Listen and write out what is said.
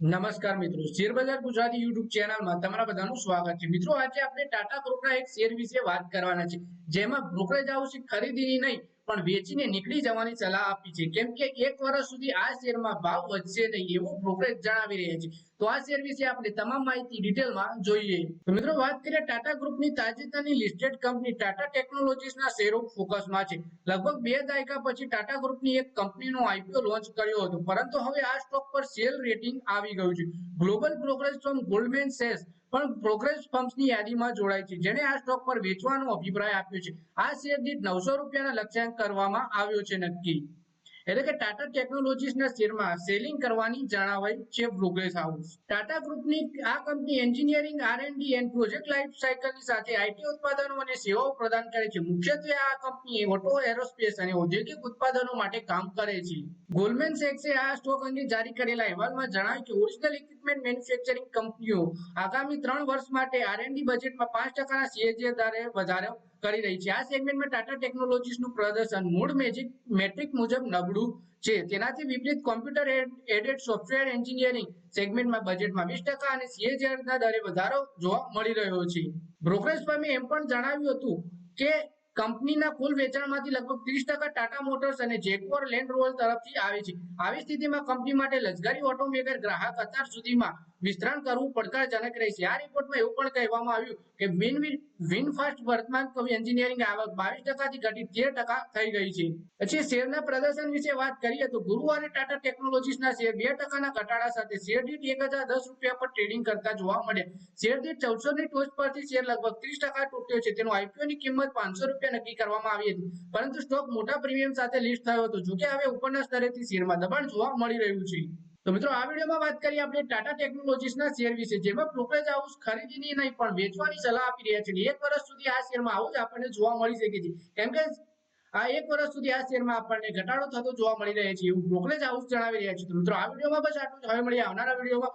નમસ્કાર મિત્રો, share Gujarati YouTube ચેનલમાં તમારા બધાનું સ્વાગત છે. મિત્રો, આજે આપણે ટાટા ગ્રુપના એક શેર વિશે વાત કરવાના છે, જેમાં બ્રોકરેજ હાઉસ ખરીદીની નહીં પણ વેચીને નીકળી જવાની સલાહ આપી છે. કેમ કે એક વર્ષ સુધી આ શેરમાં ભાવ વધશે નહીં એવું બ્રોકરેજ જણાવી રહ્યા છે. તો આ શેર વિશે આપણે તમામ માહિતી ડિટેલમાં જોઈએ. તો મિત્રો વાત કરીએ ટાટા ગ્રુપની તાજેતરની લિસ્ટેડ કંપની ટાટા ટેકનોલોજીસના શેરો ફોકસમાં છે. લગભગ બે દાયકા પછી ટાટા ગ્રુપની એક કંપનીનો આઈપીઓ લોન્ચ કર્યો હતો. પરંતુ હવે આ સ્ટોક પર સેલ રેટિંગ આવી ગયું છે. Global brokerage firm Goldman Sachs પણ પ્રોગ્રેસ ફર્મ્સની યાદીમાં જોડાય છે. જેણે આ સ્ટોક પર વેચવાનો અભિપ્રાય આપ્યો છે. આ શેર દીઠ નવસો રૂપિયાના લક્ષ્યાંક કરવામાં આવ્યો છે નક્કી. એટલે કે ટાટા ટેકનોલોજીસના શેરમાં સેલિંગ કરવાની જણાવાઈ છે પ્રોગ્રેસ હાઉસ ટાટા ગ્રુપની આ company engineering R and D and project life સાયકલની સાથે આઈટી ઉત્પાદનો અને સેવાઓ પ્રદાન કરે છે. મુખ્યત્વે આ કંપની ઓટો એરોસ્પેસ અને ઔદ્યોગિક ઉત્પાદનો માટે કામ કરે છે. ગોલ્ડમેન સેક્સે આ સ્ટોક અંગે જારી કરેલા અહેવાલમાં જણાવ્યું કે ઓરિજિનલ ઇક્વિપમેન્ટ મેન્યુફેક્ચરિંગ કંપનીઓ આગામી ત્રણ વર્ષ માટે આરએનડી બજેટમાં પાંચ ટકાના સીએજી દરે વધારો કરી રહી છે. આ સેગમેન્ટમાં ટાટા ટેકનોલોજીસનું પ્રદર્શન મૂળ મેજિક મેટ્રિક મુજબ નબળું છે. તેનાથી વિપરીત કોમ્પ્યુટર એડેડ સોફ્ટવેર એન્જિનિયરિંગ સેગમેન્ટમાં બજેટમાં વીસ ટકા અને CAGR ના દરે વધારો જોવા મળી રહ્યો છે. બ્રોકરેજ ફર્મે એમ પણ જણાવ્યું હતું કે કંપનીના કુલ વેચાણમાંથી લગભગ ત્રીસ ટકા ટાટા મોટર્સ અને જેકવર લેન્ડ રોવર તરફથી આવે છે. આવી સ્થિતિમાં કંપની માટે લશ્કરી ઓટોમેકર ગ્રાહક અત્યાર સુધીમાં વિસ્તરણ કરવું પડકારજનક રહેશે. આ રિપોર્ટમાં એવું પણ કહેવામાં આવ્યું કે વિન વિનફાસ્ટ વર્તમાન કવિ એન્જિનિયરિંગ આવક બાવીસ ટકાથી ઘટી તેર ટકા થઈ ગઈ છે. પછી શેરના પ્રદર્શન વિશે વાત કરીએ તો ગુરુવારે ટાટા ટેકનોલોજીસના શેર બે ટકાના ઘટાડા સાથે શેર દીઠ એક હજાર દસ રૂપિયા પર ટ્રેડિંગ કરતા જોવા મળ્યા. શેર દીઠ ચૌદસો ની ટોચ પરથી શેર લગભગ ત્રીસ ટકા તૂટ્યો છે. તેનો આઈપીઓની કિંમત પાંચસો રૂપિયા નક્કી કરવામાં આવી હતી. પરંતુ સ્ટોક મોટા પ્રીમિયમ સાથે લિસ્ટ થયો હતો. જોકે હવે ઉપરના સ્તરેથી શેરમાં દબાણ જોવા મળી રહ્યું છે. તો મિત્રો, આ વિડીયોમાં વાત કરીએ આપણે ટાટા ટેકનોલોજીસના શેર વિશે, જેમાં બ્રોકરેજ હાઉસ ખરીદીની નહીં, પણ વેચવાની સલાહ આપી રહ્યા છે. એક વર્ષ સુધી આ શેરમાં આવું જ આપણને જોવા મળી શકે છે. કેમ કે આ એક વર્ષ સુધી આ શેરમાં આપણને ઘટાડો થતો જોવા મળી રહ્યો છે એવું બ્રોકરેજ હાઉસ જણાવી રહ્યા છે. મિત્રો, આ વિડીયોમાં બસ આટલું જ. હવે મળીએ આવનારા વિડીયોમાં.